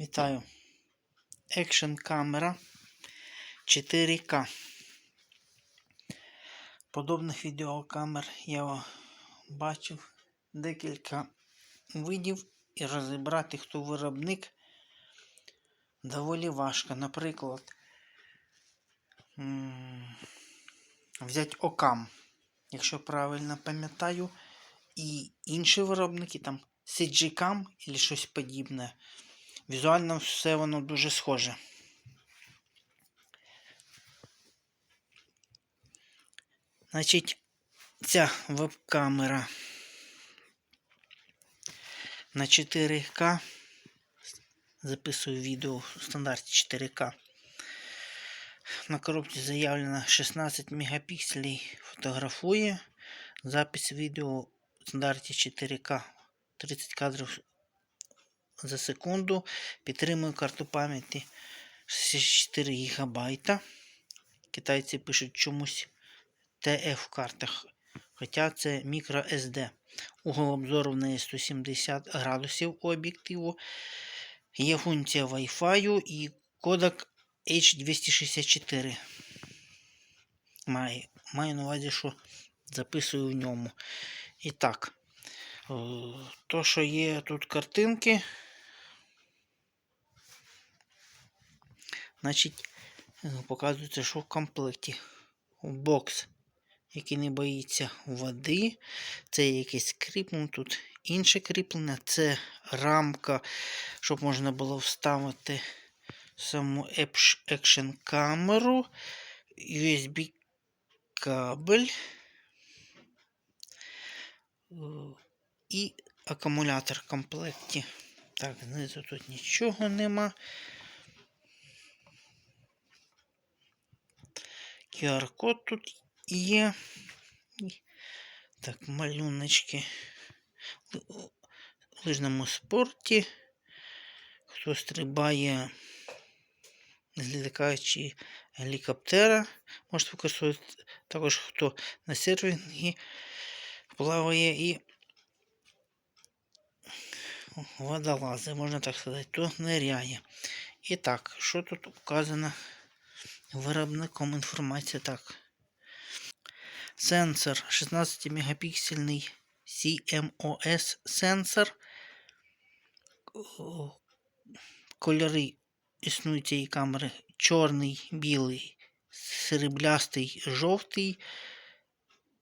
Вітаю. Екшн камера 4К. Подобних відеокамер я бачив декілька видів і розібрати, хто виробник, доволі важко. Наприклад, взяти Окам, якщо правильно пам'ятаю, і інші виробники, там CGCam або щось подібне. Візуально все воно дуже схоже. Значить, ця веб-камера на 4К. Записую відео в стандарті 4К. На коробці заявлено 16 мегапікселей фотографує. Запис відео в стандарті 4К 30 кадрів за секунду. Підтримую карту пам'яті 64 ГБ. Китайці пишуть чомусь TF в картах. Хоча це microSD. Угол обзору в неї 170 градусів об'єктиву. Є функція Wi-Fi і кодек H264. Маю, маю на увазі, що записую в ньому. І так, то, що є тут картинки, значить, е, показується, що в комплекті бокс, який не боїться води. Це якесь кріплення, тут інше кріплення, це рамка, щоб можна було вставити саму екшн камеру, USB кабель і акумулятор в комплекті. Так, знизу тут нічого нема. QR-код тут є. Так, малюночки. У лижному спорті. Хто стрибає з літака чи гелікоптера, може використовувати також хто на серфінгі плаває і водолази, можна так сказати, то ниряє. І так, що тут вказано виробником інформація так. Сенсор 16 мегапіксельний CMOS сенсор. Кольори існують цієї камери чорний, білий, сріблястий, жовтий,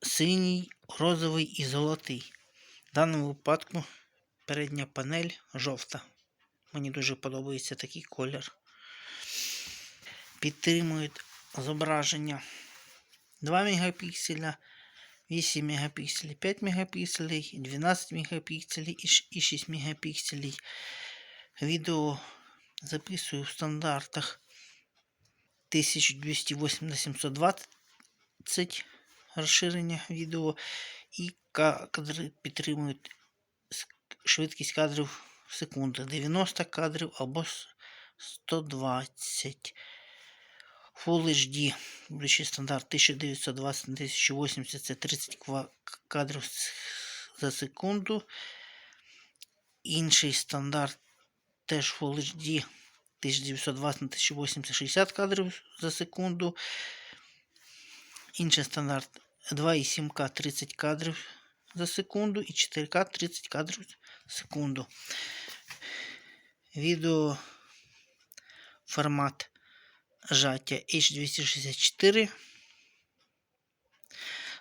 синій, розовий і золотий. В даному випадку передня панель жовта. Мені дуже подобається такий колір. Підтримують зображення 2 мегапікселя, 8 мегапікселів, 5 мегапікселей, 12 мегапікселей і 6 мегапікселей. Відео записую в стандартах 1280 на 720 розширення відео і кадри підтримують швидкість кадрів в секунду 90 кадрів або с- 120. Full HD, будучи стандарт 1920 на 1080 це 30 кадрів за секунду. Інший стандарт теж Full HD 1920 на 1080 60 кадрів за секунду. Інший стандарт 2,7К 30 кадрів за секунду і 4К 30 кадрів за секунду. Відео формат жаття H264.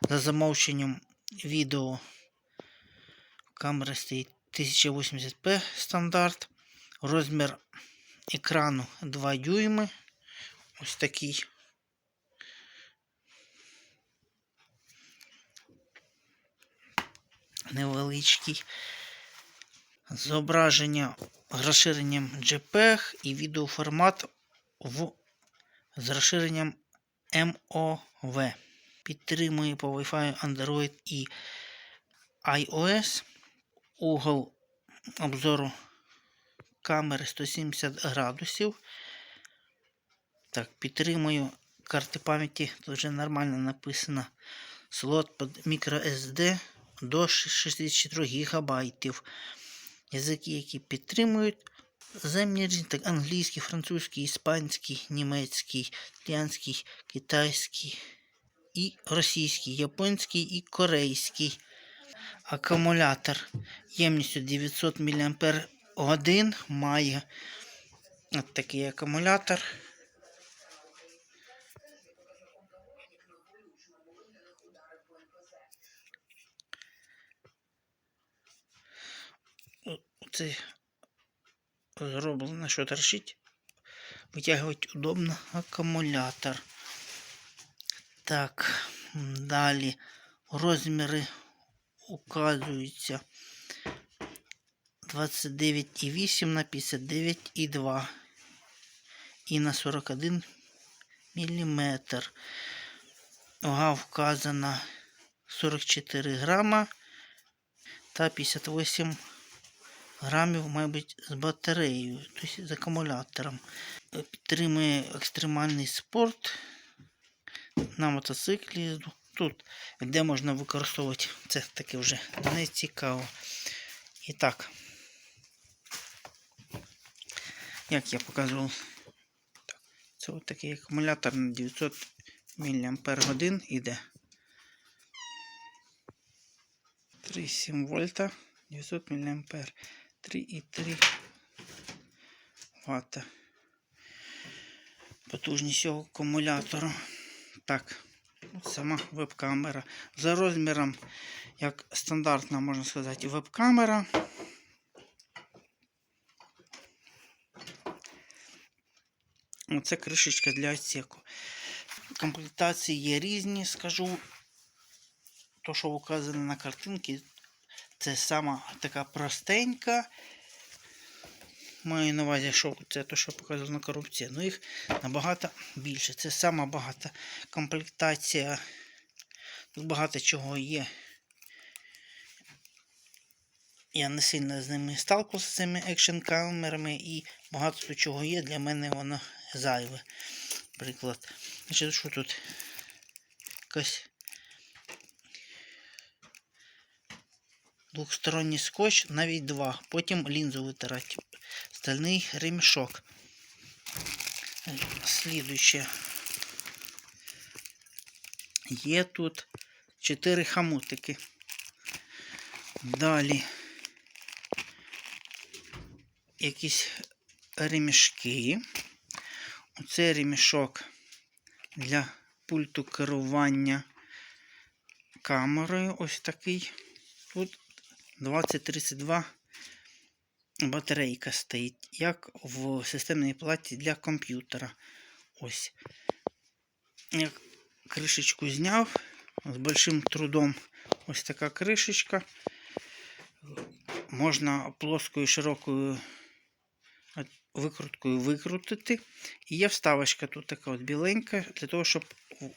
За замовченням відео камера стоїть 1080p стандарт. Розмір екрану 2 дюйми. Ось такий. Невеличкий. Зображення розширенням JPEG і відеоформат в з розширенням MOV. Підтримує по Wi-Fi Android і iOS. Угол обзору камери 170 градусів. Так, підтримую карти пам'яті. Тут вже нормально написано. Слот під microSD до 64 ГБ. Язики, які підтримують іноземні різні, англійський, французький, іспанський, німецький, італіянський, китайський і російський, японський і корейський. Акумулятор ємністю 900 мАч має от такий акумулятор. О- Це зроблено, що торчить. Витягувати удобно акумулятор. Так, далі розміри указуються 29,8 на 59,2 і на 41 мм. Вага вказана 44 грама та 58 грамів, мабуть, з батареєю, тобто з акумулятором. Е, Підтримує екстремальний спорт на мотоциклі. Тут, де можна використовувати, це таке вже не цікаво. І так, як я показував, це такий акумулятор на 900 мАч іде. 3,7 вольта, 900 мА, 3,3 Вт. Потужність цього акумулятору. Так, сама веб-камера. За розміром, як стандартна, можна сказати, веб-камера. Оце кришечка для отсеку. Комплектації є різні, скажу. То, що вказано на картинці, це сама така простенька. Маю на увазі, що це те, що показано на коробці. Ну їх набагато більше. Це сама багата комплектація. Тут багато чого є. Я не сильно з ними сталкувався з цими екшн камерами і багато чого є. Для мене воно зайве. Приклад. Значить, що тут? Якась двохсторонній скотч, навіть два. Потім лінзу витирати. Стальний ремішок. Слідуюче. Є тут 4 хамутики. Далі якісь ремішки. Оце ремішок для пульту керування камерою. Ось такий. Тут 2032 батарейка стоїть, як в системній платі для комп'ютера. Ось. Я кришечку зняв з большим трудом. Ось така кришечка. Можна плоскою широкою викруткою викрутити. І є вставочка тут така от біленька, для того, щоб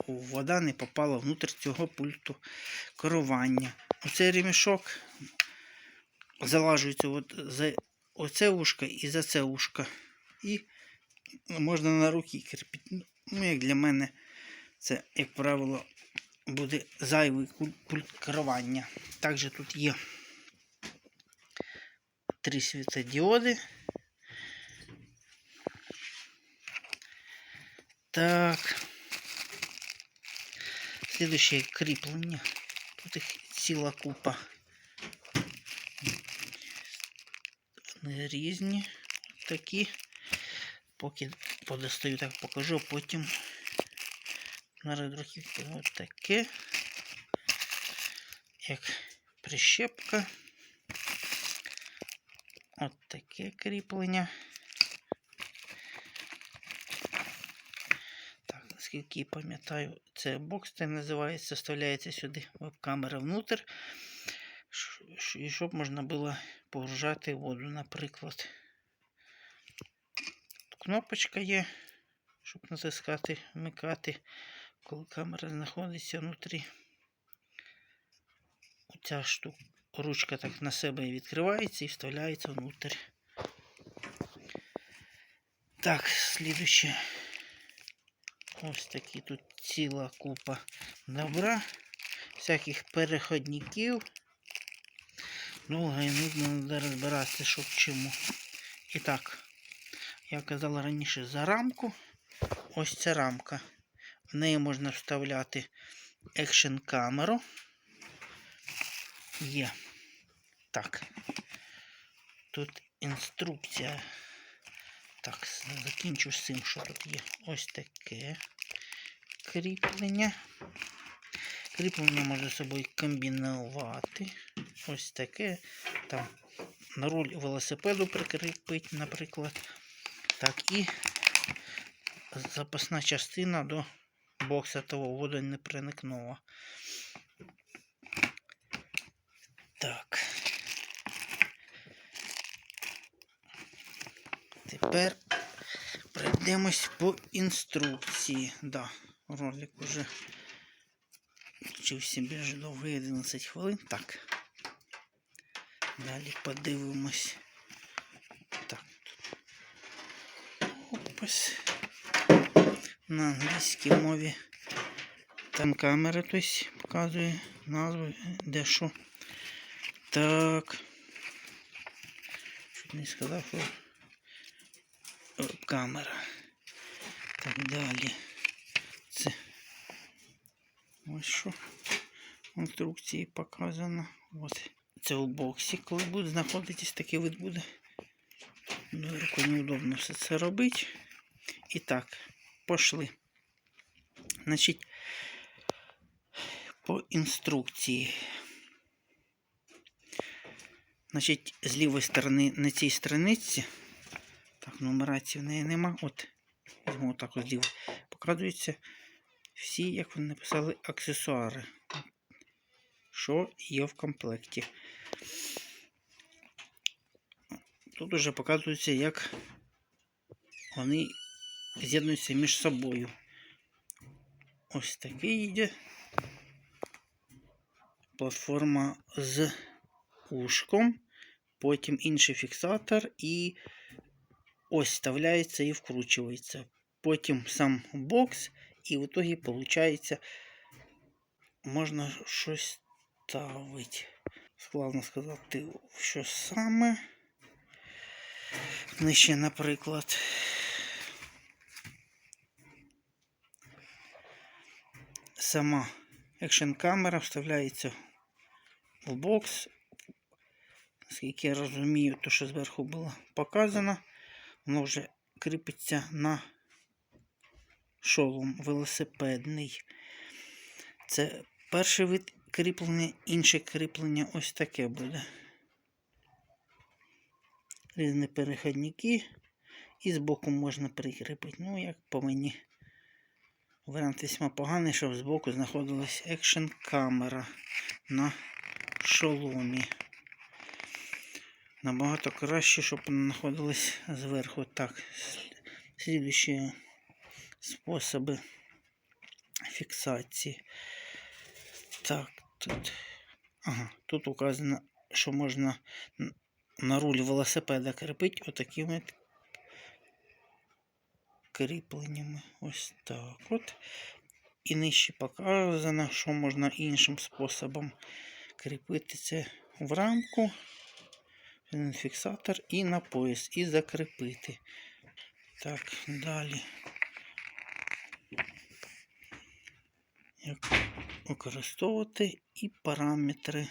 вода не попала внутрь цього пульту керування. Оцей ремішок залажується от за оце ушко і за це ушко. І можна на руки кріпити. Ну, як для мене, це, як правило, буде зайвий пульт керування. Також тут є три світодіоди. Так. Слідуюче кріплення. Тут їх ціла купа. Вони різні такі. Поки подостаю, так покажу, потім на редрухівці ось таке. Як прищепка. От таке кріплення. Так, наскільки пам'ятаю, це бокс це називається, вставляється сюди веб-камера внутрь. І щоб можна було погружати воду, наприклад. Кнопочка є, щоб натискати, вмикати, коли камера знаходиться внутрі. Оця штука, ручка так на себе відкривається і вставляється внутрь. Так, слідуюче. Ось такі тут ціла купа добра, всяких переходників. Довго і нудно треба розбиратися, що к чому. І так, я казав раніше, за рамку. Ось ця рамка. В неї можна вставляти екшн камеру. Є. Так. Тут інструкція. Так, закінчу з цим, що тут є. Ось таке кріплення. Кріплення можна собою комбінувати. Ось таке. Там на руль велосипеду прикріпити, наприклад. Так, і запасна частина до бокса того водонепроникного. Так. Тепер пройдемось по інструкції. Да, ролик уже вчився більш довгий 11 хвилин. Так. Далі подивимось. Так. Опис. На англійській мові. Там камера тобто, показує назву, де що. Так. Чуть не сказав, що камера. Так далі. Ось що в інструкції показано. От. Це у боксі, коли буде знаходитись, такий вид буде. Дуже неудобно все це робити. І так, пошли. Значить, по інструкції. Значить, з лівої сторони на цій страниці, так, нумерації в неї нема. От, візьму так ось зліва. Показуються всі, як вони написали, аксесуари, що є в комплекті. Тут уже показується, як вони з'єднуються між собою. Ось такий йде платформа з ушком, потім інший фіксатор і ось вставляється і вкручується. Потім сам бокс, і в итоге виходить, можна щось ставити. Складно сказати, що саме. Нижче, наприклад. Сама екшн камера вставляється в бокс. Наскільки я розумію, то, що зверху було показано, воно вже кріпиться на шолом велосипедний. Це перший вид кріплення, інше кріплення ось таке буде. Різні переходники. І збоку можна прикріпити. Ну, як по мені. Варіант весьма поганий, щоб збоку знаходилась екшн камера на шоломі. Набагато краще, щоб вона знаходилась зверху. Так, слідуючі способи фіксації. Так, тут. Ага, тут указано, що можна на руль велосипеда кріпити отакими кріпленнями. Ось так от. І нижче показано, що можна іншим способом кріпити це в рамку, фіксатор і на пояс, і закріпити. Так, далі. Як використовувати і параметри.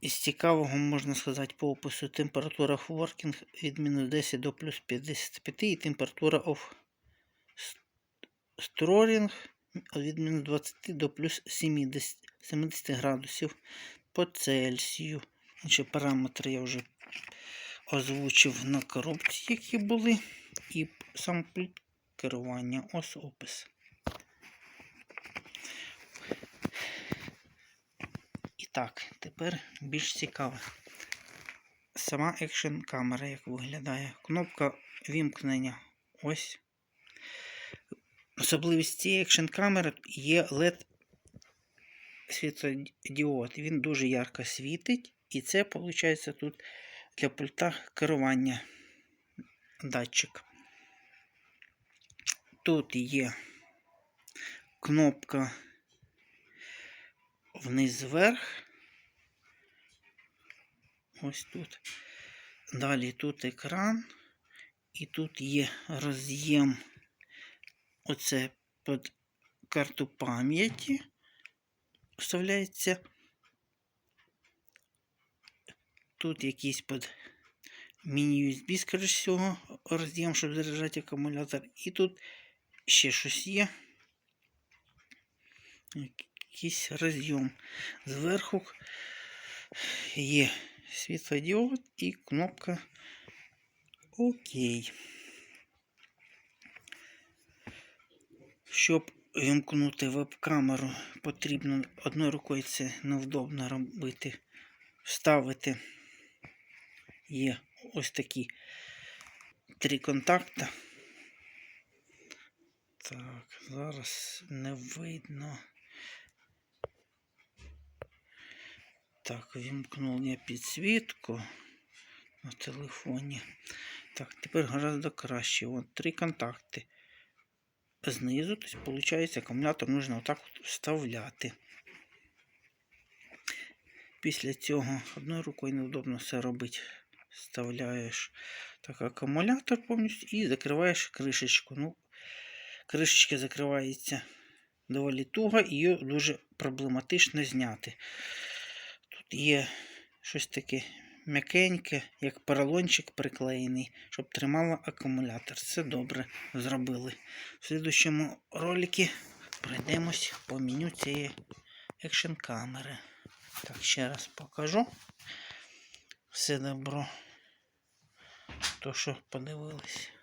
Із цікавого можна сказати по опису температура воркінг від мінус 10 до плюс 55 і температура of storing від мінус 20 до плюс 70, 70 градусів по Цельсію. Інші параметри я вже озвучив на коробці, які були, і сам керування. Ось опис. І так, тепер більш цікаве. Сама екшн камера, як виглядає. Кнопка вімкнення. Ось. Особливість цієї екшн камери є LED світлодіод. Він дуже ярко світить. І це, виходить, тут для пульта керування датчик. Тут є кнопка вниз вверх. Ось тут. Далі тут екран. І тут є роз'єм. Оце під карту пам'яті. Вставляється. Тут якийсь під міні-USB, скоріш всього, роз'єм, щоб заряджати акумулятор. І тут ще щось є. Якийсь роз'єм. Зверху є світлодіод і кнопка ОК. Щоб вимкнути веб-камеру, потрібно одною рукою це невдобно робити. Вставити є ось такі три контакти. Так, зараз не видно. Так, вімкнув я підсвітку на телефоні. Так, тепер гораздо краще. От три контакти. Знизу, тобто, виходить, акумулятор можна отак от вставляти. Після цього одною рукою неудобно все робити. Вставляєш так акумулятор повністю і закриваєш кришечку. Ну, кришечка закривається доволі туго і її дуже проблематично зняти. Тут є щось таке м'якеньке, як поролончик приклеєний, щоб тримало акумулятор. Це добре зробили. В слідущому роликі пройдемось по меню цієї екшн камери. Так, ще раз покажу. Все добро. То, що подивились.